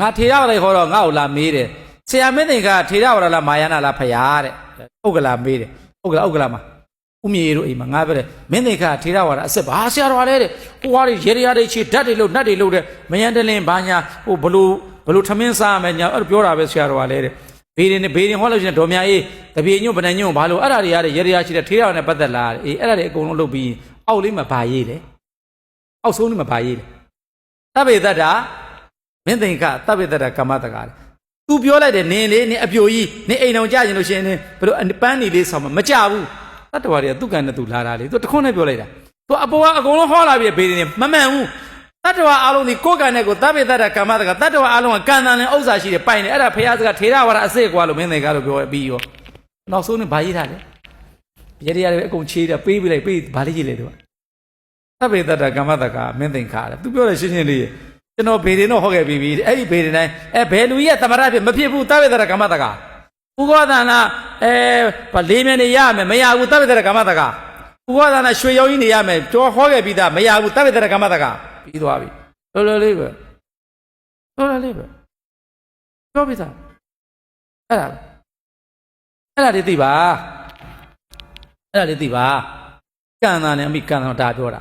ငါထေရဝါဒခေါ်တော့ငါ့ကိုလာမေးတယ်ဆရာမင်းသင်္ကထေရဝါဒလားမာယာနာလားဖရာတဲ့ဥက္ကလာမေးတယ်ဥက္ကလာဥက္ကလာမှာဥမြေတို့အိမ်မှာငါပြောတယ်မင်းသင်္ကထေရဝါဒအစ်စ်ဘာဆရာတော်လဲတဲ့ဟိုဟာတွေရေရရတွေချီဓာတ်တွေလို့နတ်တွေလို့တဲ့မယန်တလင်ဘာညာဟိုဘလို့ဘလို့ထမင်းစားမယ်ညာအဲ့လိုပြောတာပဲဆရာတော်ကလည်းတဲ့ဘေးရင်ဘေးရင်ဟောလို့ရှိရင်ဒေါ်မြအေးတပြေညွန့်ဗနညွန့်ဘာလို့အဲ့ဒါတွေရတဲ့ရေရရချီတဲ့ထေရဝါဒနဲ့ပတ်သက်လာအေးအဲ့ဒါတွေအကုန်လုံးလုပ်ပြီးအောက်လေးမှာဘာရေးတယ်အောက်ဆုံးလေးမှာဘာရေးတယ်သဗ္ဗေတ္တာ မင်းသင်္ကသဗ္ဗေတ္တာကမ္မတကာလေ तू ပြောလိုက်တယ်နင်းလေနင်းအပြိုကြီးနင်းအိမ်အောင်ကြရင်လို့ရှိရင်နင်းဘယ်လိုပန်းနေလေးဆောင်မမကြဘူးတတ္တဝါတွေကသူ့ကံနဲ့သူလာတာလေ तू တခွန်းနဲ့ပြောလိုက်တာ तू အပေါ်ကအကုန်လုံးဟောလာပြီဘေးနေမမှန်ဘူးတတ္တဝါအလုံးဒီကိုယ်ကံနဲ့ကိုသဗ္ဗေတ္တကမ္မတကတတ္တဝါအလုံးကကံတန်နဲ့ဥစ္စာရှိတယ်ပိုင်တယ်အဲ့ဒါဖရာစကားထေရဝါဒအစစ်ကွာလို့မင်းတွေကလို့ပြောပြီးရောနောက်ဆုံးနေဗာရေးထားတယ်ရေရရတယ်အကုန်ချေးတယ်ပေးပြလိုက်ပေးဗာလေးကြီးလေ तू သဗ္ဗေတ္တကမ္မတကမင်းသင်္ခါတယ် तू ပြောတယ်ရှင်းရှင်းလေး ကျွန်တော်ဘေးရင်တော့ဟောခဲ့ပြီးပြီအဲ့ဒီဘေးရင်တိုင်းအဲဘယ်လူကြီးရဲ့သမရဖြစ်မဖြစ်ဘူးသဗ္ဗေတ္တကမ္မတကဥကောသနာအဲဗလေးမြနေရမယ်မရဘူးတပ္ပတရကမ္မတကဥကောသနာရွှေရောင်ကြီးနေရမယ်ကြောဟောခဲ့ပြီးသားမရဘူးတပ္ပတရကမ္မတကပြီးသွားပြီလောလောလေးပဲလောလောလေးပဲပြောပြီးသားအဲ့ဒါအဲ့ဒါလေးသိပါအဲ့ဒါလေးသိပါကံတာနဲ့အမိကံတာဒါပြောတာ